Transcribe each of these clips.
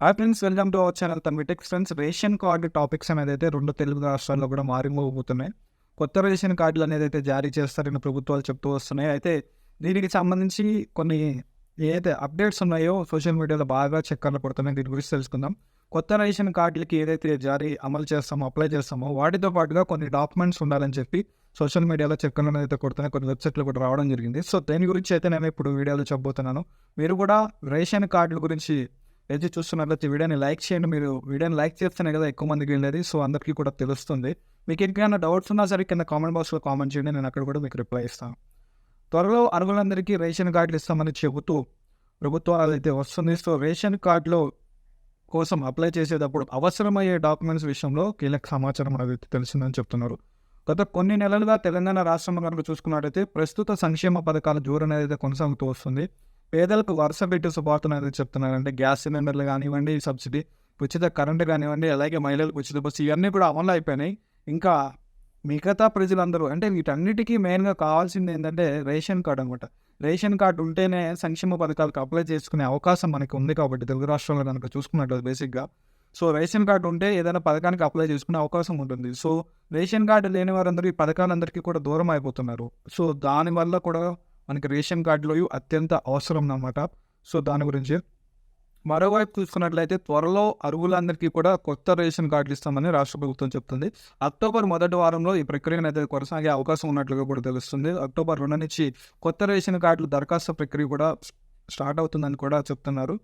Hi friends welcome to our channel తన techs friends ration card topics అనేది అయితే రెండు తెలుగు రాష్ట్రాల్లో కూడా మారిపోతున్నాయి కొత్త రేషన్ కార్డులు అనేది అయితే జారీ చేస్తారని ప్రభుత్వాలు చెప్తూ వస్తున్నాయి. అయితే దీనికి సంబంధించి కొన్ని ఏదైతే అప్డేట్స్ ఉన్నాయో సోషల్ మీడియాలో బాగా చక్కర్లు పడుతున్నాయి దీని గురించి తెలుసుకుందాం. కొత్త రేషన్ కార్డులకి ఏదైతే జారీ అమలు చేస్తామో అప్లై చేస్తామో వాటితో పాటుగా కొన్ని డాక్యుమెంట్స్ ఉండాలని చెప్పి సోషల్ మీడియాలో చెక్కలను అయితే కొడుతున్నాయి కొన్ని వెబ్సైట్లు కూడా రావడం జరిగింది. సో దేని గురించి అయితే నేను ఇప్పుడు వీడియోలో చెప్పబోతున్నాను. మీరు కూడా రేషన్ కార్డుల గురించి అయితే చూస్తున్నట్లయితే వీడియోని లైక్ చేయండి. మీరు వీడియోని లైక్ చేస్తేనే కదా ఎక్కువ మందికి వెళ్ళేది సో అందరికీ కూడా తెలుస్తుంది. మీకు ఇంకేమైనా డౌట్స్ ఉన్నా సరే కింద కామెంట్ బాక్స్లో కామెంట్ చేయండి. నేను అక్కడ కూడా మీకు రిప్లై ఇస్తాను. త్వరలో అర్హులందరికీ రేషన్ కార్డులు ఇస్తామని చెబుతూ ప్రభుత్వాలు అయితే వస్తుంది సో రేషన్ కార్డులో కోసం అప్లై చేసేటప్పుడు అవసరమయ్యే డాక్యుమెంట్స్ విషయంలో కీలక సమాచారం అనేది తెలిసిందని చెప్తున్నారు. గత కొన్ని నెలలుగా తెలంగాణ రాష్ట్రంలో కనుక చూసుకున్నట్లయితే ప్రస్తుత సంక్షేమ పథకాల జోరు అనేది అయితే కొనసాగుతూ వస్తుంది. పేదలకు వరుస పెట్టి శుభార్తను అయితే చెప్తున్నారు అంటే గ్యాస్ సిలిండర్లు కానివ్వండి సబ్సిడీ ఉచిత కరెంటు కానివ్వండి అలాగే మహిళలకు ఉచిత బస్సు ఇవన్నీ కూడా అమలు అయిపోయినాయి. ఇంకా మిగతా ప్రజలందరూ అంటే వీటన్నిటికీ మెయిన్గా కావాల్సింది ఏంటంటే రేషన్ కార్డు అనమాట రేషన్ కార్డు ఉంటేనే సంక్షేమ పథకాలకు అప్లై చేసుకునే అవకాశం మనకి ఉంది కాబట్టి తెలుగు రాష్ట్రంలో కనుక చూసుకున్నట్టు బేసిక్గా. సో రేషన్ కార్డు ఉంటే ఏదైనా పథకానికి అప్లై చేసుకునే అవకాశం ఉంటుంది. సో రేషన్ కార్డు లేని వారందరూ ఈ పథకాలందరికీ కూడా దూరం అయిపోతున్నారు. సో దానివల్ల కూడా మనకి రేషన్ కార్డులో అత్యంత అవసరం అన్నమాట. సో దాని గురించి. మరోవైపు చూసుకున్నట్లయితే త్వరలో అరువులందరికీ కూడా కొత్త రేషన్ కార్డులు ఇస్తామని రాష్ట్ర ప్రభుత్వం చెప్తుంది. అక్టోబర్ మొదటి వారంలో ఈ ప్రక్రియను అయితే కొనసాగే అవకాశం ఉన్నట్లుగా కూడా తెలుస్తుంది. అక్టోబర్ రెండు నుంచి కొత్త రేషన్ కార్డులు దరఖాస్తు ప్రక్రియ కూడా స్టార్ట్ అవుతుందని కూడా చెప్తున్నారు.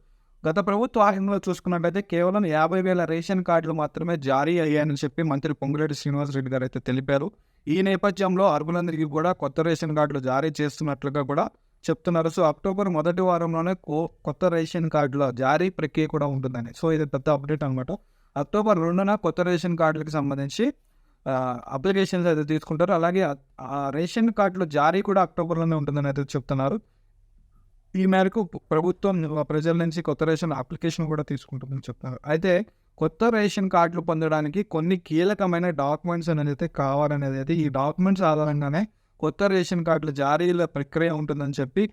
గత ప్రభుత్వ ఆహ్యంలో చూసుకున్నట్లయితే కేవలం యాభై వేల రేషన్ కార్డులు మాత్రమే జారీ అయ్యాయని చెప్పి మంత్రి పొంగులేటి శ్రీనివాసరెడ్డి గారు అయితే తెలిపారు. ఈ నేపథ్యంలో అర్హులందరికీ కూడా కొత్త రేషన్ కార్డులు జారీ చేస్తున్నట్లుగా కూడా చెప్తున్నారు. సో అక్టోబర్ మొదటి వారంలోనే కో- కొత్త రేషన్ కార్డుల జారీ ప్రక్రియ కూడా ఉంటుందని సో ఇది పెద్ద అప్డేట్ అనమాట అక్టోబర్ రెండున కొత్త రేషన్ కార్డులకు సంబంధించి అప్లికేషన్స్ అయితే తీసుకుంటారు. అలాగే ఆ- రేషన్ కార్డుల జారీ కూడా అక్టోబర్లోనే ఉంటుందని అయితే చెప్తున్నారు. ఈ మేరకు ప్రభుత్వం ప్రజల నుంచి కొత్త రేషన్ అప్లికేషన్ కూడా తీసుకుంటుందని చెప్తున్నారు. అయితే కొత్త రేషన్ కార్డులు పొందడానికి కొన్ని కీలకమైన డాక్యుమెంట్స్ అనేది అయితే కావాలనేది అయితే ఈ డాక్యుమెంట్స్ ఆధారంగానే కొత్త రేషన్ కార్డుల జారీల ప్రక్రియ ఉంటుందని చెప్పి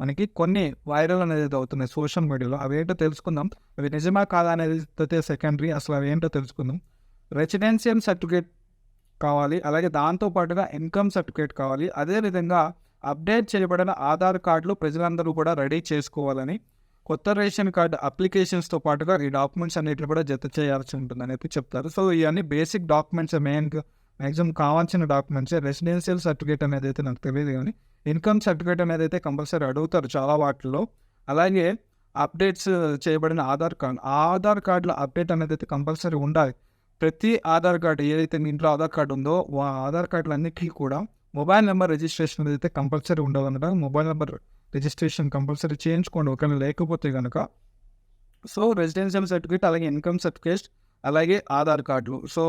మనకి కొన్ని వైరల్ అనేది అవుతున్నాయి సోషల్ మీడియాలో. అవేంటో తెలుసుకుందాం. అవి నిజమా కాదా అనేది అయితే సెకండరీ అసలు అవి ఏంటో తెలుసుకుందాం. రెసిడెన్షియల్ సర్టిఫికేట్ కావాలి అలాగే దాంతో పాటుగా ఇన్కమ్ సర్టిఫికేట్ కావాలి. అదేవిధంగా అప్డేట్ చేయబడిన ఆధార్ కార్డులు ప్రజలందరూ కూడా రెడీ చేసుకోవాలని కొత్త రేషన్ కార్డు అప్లికేషన్స్తో పాటుగా ఈ డాక్యుమెంట్స్ అన్నిటిని కూడా జత చేయాల్సి ఉంటుందని అయితే చెప్తారు. సో ఇవన్నీ బేసిక్ డాక్యుమెంట్స్ మెయిన్ మ్యాక్సిమం కావాల్సిన డాక్యుమెంట్స్ రెసిడెన్షియల్ సర్టిఫికేట్ అనేది అయితే నాకు తెలియదు కానీ ఇన్కమ్ సర్టిఫికేట్ అనేది అయితే కంపల్సరీ అడుగుతారు చాలా వాటిల్లో. అలాగే అప్డేట్స్ చేయబడిన ఆధార్ కార్డు ఆధార్ కార్డులో అప్డేట్ అనేది అయితే కంపల్సరీ ఉండాలి. ప్రతి ఆధార్ కార్డు ఏదైతే మీ ఇంట్లో ఆధార్ కార్డు ఉందో ఆ ఆధార్ కార్డులన్నిటికీ కూడా మొబైల్ నెంబర్ రిజిస్ట్రేషన్ అనేది అయితే కంపల్సరీ ఉండాలన్నమాట మొబైల్ నెంబర్ రిజిస్ట్రేషన్ కంపల్సరీ చేయించుకోండి ఒకవేళ లేకపోతే కనుక సో రెసిడెన్షియల్ సర్టిఫికేట్ అలాగే ఇన్కమ్ సర్టిఫికేట్ అలాగే ఆధార్ కార్డులు. సో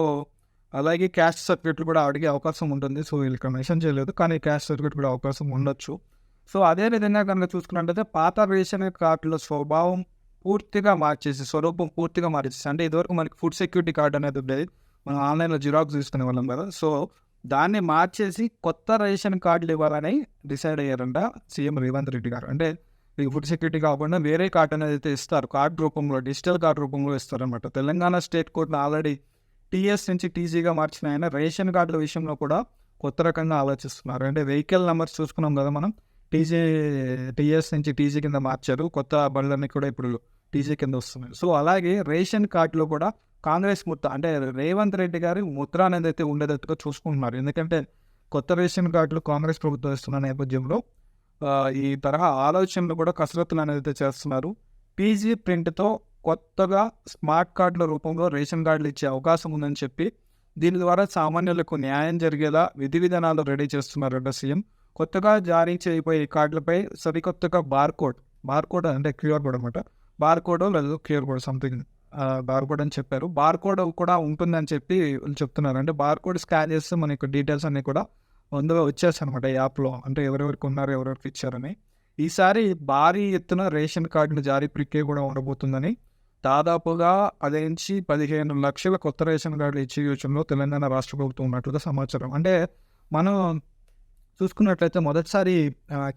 అలాగే క్యాస్ట్ సర్టిఫికేట్లు కూడా అడిగే అవకాశం ఉంటుంది. సో వీళ్ళకి మెన్షన్ చేయలేదు కానీ క్యాస్ట్ సర్టిఫికేట్ కూడా అవకాశం ఉండొచ్చు. సో అదే విధంగా కనుక చూసుకున్నట్లయితే పాత రేషన్ కార్డుల స్వభావం పూర్తిగా మార్చేసి స్వరూపం పూర్తిగా మార్చేసి అంటే ఇదివరకు మనకి ఫుడ్ సెక్యూరిటీ కార్డు అనేది ఉండేది. మనం ఆన్లైన్లో జిరాక్స్ తీసుకునే వాళ్ళం కదా. సో దాన్ని మార్చేసి కొత్త రేషన్ కార్డులు ఇవ్వాలని డిసైడ్ అయ్యారంట సీఎం రేవంత్ రెడ్డి గారు. అంటే మీకు ఫుడ్ సెక్యూరిటీ కాకుండా వేరే కార్డు అనేది అయితే ఇస్తారు. కార్డు రూపంలో డిజిటల్ కార్డు రూపంలో ఇస్తారనమాట తెలంగాణ స్టేట్ కోర్టును ఆల్రెడీ టీఎస్ నుంచి టీజీగా మార్చిన ఆయన రేషన్ కార్డుల విషయంలో కూడా కొత్త రకంగా ఆలోచిస్తున్నారు. అంటే వెహికల్ నెంబర్స్ చూసుకున్నాం కదా మనం. టీజీ టీఎస్ నుంచి టీజీ కింద మార్చారు. కొత్త బండ్లన్నీ కూడా ఇప్పుడు టీజీ కింద వస్తున్నాయి. సో అలాగే రేషన్ కార్డులో కూడా కాంగ్రెస్ ముద్ర అంటే రేవంత్ రెడ్డి గారి ముద్ర అనేది అయితే ఉండేటట్టుగా చూసుకుంటున్నారు. ఎందుకంటే కొత్త రేషన్ కార్డులు కాంగ్రెస్ ప్రభుత్వం ఇస్తున్న నేపథ్యంలో ఈ తరహా ఆలోచనలు కూడా కసరత్తులు అనేది అయితే చేస్తున్నారు. పీజీ ప్రింట్తో కొత్తగా స్మార్ట్ కార్డుల రూపంలో రేషన్ కార్డులు ఇచ్చే అవకాశం ఉందని చెప్పి దీని ద్వారా సామాన్యులకు న్యాయం జరిగేలా విధి విధానాలు రెడీ చేస్తున్నారంట సీఎం. కొత్తగా జారీ చేయబోయే కార్డులపై సరికొత్తగా బార్కోడ్ బార్కోడ్ బార్ కోడ్ అంటే క్యూఆర్ కోడ్ అనమాట బార్కోడ్ లేదు లేదా క్యూఆర్ కోడ్ సంథింగ్ బార్కోడ్ అని చెప్పారు. బార్కోడ్ కూడా ఉంటుందని చెప్పి చెప్తున్నారు. అంటే బార్కోడ్ స్కాన్ చేస్తే మనకి డీటెయిల్స్ అన్నీ కూడా ముందుగా వచ్చేస్తాయి అనమాట యాప్లో అంటే ఎవరెవరికి ఉన్నారు ఎవరెవరికి ఇచ్చారని. ఈసారి భారీ ఎత్తున రేషన్ కార్డులు జారీ ప్రక్రియ కూడా ఉండబోతుందని. దాదాపుగా అది నుంచి పదిహేను లక్షల కొత్త రేషన్ కార్డులు ఇచ్చే యోచనలో తెలంగాణ రాష్ట్ర ప్రభుత్వం ఉన్నట్లుగా సమాచారం. అంటే మనం చూసుకున్నట్లయితే మొదటిసారి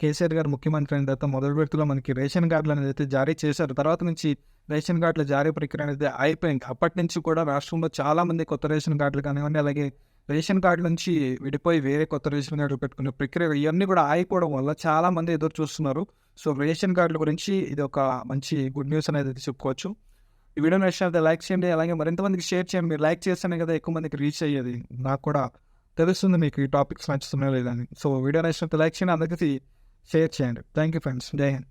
కేసీఆర్ గారు ముఖ్యమంత్రి అయిన తర్వాత మొదటి వ్యక్తిలో మనకి రేషన్ కార్డులు అనేది అయితే జారీ చేశారు. తర్వాత నుంచి రేషన్ కార్డుల జారీ ప్రక్రియ అనేది అయిపోయింది. అప్పటి నుంచి కూడా రాష్ట్రంలో చాలామంది కొత్త రేషన్ కార్డులు కానివ్వండి అలాగే రేషన్ కార్డు నుంచి విడిపోయి వేరే కొత్త రేషన్ కార్డు పెట్టుకునే ప్రక్రియ ఇవన్నీ కూడా ఆగిపోవడం వల్ల చాలా మంది ఎదురు చూస్తున్నారు. సో రేషన్ కార్డుల గురించి ఇది ఒక మంచి గుడ్ న్యూస్ అనేది అయితే చెప్పుకోవచ్చు. ఈ వీడియో నచ్చినట్లయితే లైక్ చేయండి. అలాగే మరింత మందికి షేర్ చేయండి. మీరు లైక్ చేస్తేనే కదా ఎక్కువ మందికి రీచ్ అయ్యేది. నాకు కూడా తెలుస్తుంది మీకు ఈ టాపిక్స్ నచ్చుతున్నాయో లేదని సో వీడియో నచ్చినట్టు లైక్ చేయండి అందరికీ షేర్ చేయండి. Thank you friends. జై హింద్.